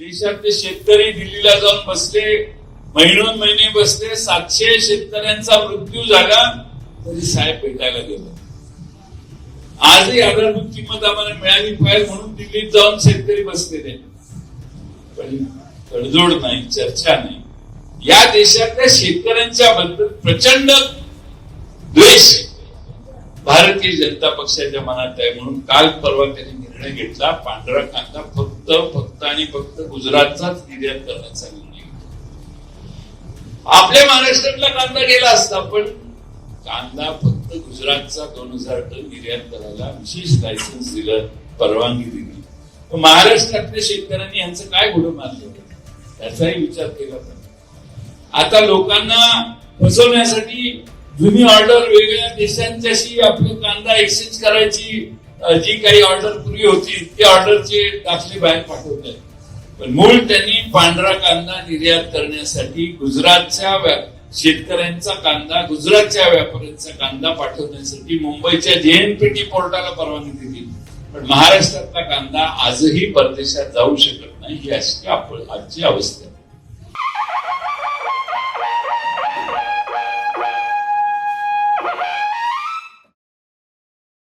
देशातले शेतकरी दिल्लीला जाऊन बसले महिनोन महिने बसले सातशे शेतकऱ्यांचा मृत्यू झाला तरी साहेब भेटायला गेलो. आजही आधारभूत किंमत आम्हाला मिळाली पाहिजे म्हणून दिल्लीत जाऊन शेतकरी बसलेले पण तडजोड नाही चर्चा नाही. या देशातल्या शेतकऱ्यांच्या बद्दल प्रचंड द्वेष भारतीय जनता पक्षाच्या मनात आहे म्हणून काल परवा त्यांनी निर्णय घेतला पांढरा कांदा फक्त फक्त आणि फक्त गुजरातचाच निर्यात करण्याचा निर्णय घेतला आपल्या महाराष्ट्रातला कांदा गेला असता पण कांदा फक्त गुजरातचा दोन हजार टन निर्यात करायला विशेष लायसन्स दिलं परवानगी दिली. महाराष्ट्रातल्या शेतकऱ्यांनी यांचं काय घोडं मारलं? त्याचाही विचार केला पाहिजे. आता लोकांना फसवण्यासाठी जुनी ऑर्डर वेगळ्या देशांच्याशी आपलं कांदा एक्सचेंज करायची जी काही ऑर्डर पूर्वी होती ती ऑर्डरचे दाखले बाहेर पाठवले पण मूळ त्यांनी पांढरा कांदा निर्यात करण्यासाठी गुजरातच्या शेतकऱ्यांचा कांदा गुजरातच्या व्यापाऱ्यांचा कांदा पाठवण्यासाठी मुंबईच्या जेएनपीटी पोर्टाला परवानगी दिली. पण महाराष्ट्रातला कांदा आजही परदेशात जाऊ शकत नाही ही अशी आपण आजची अवस्था आहे.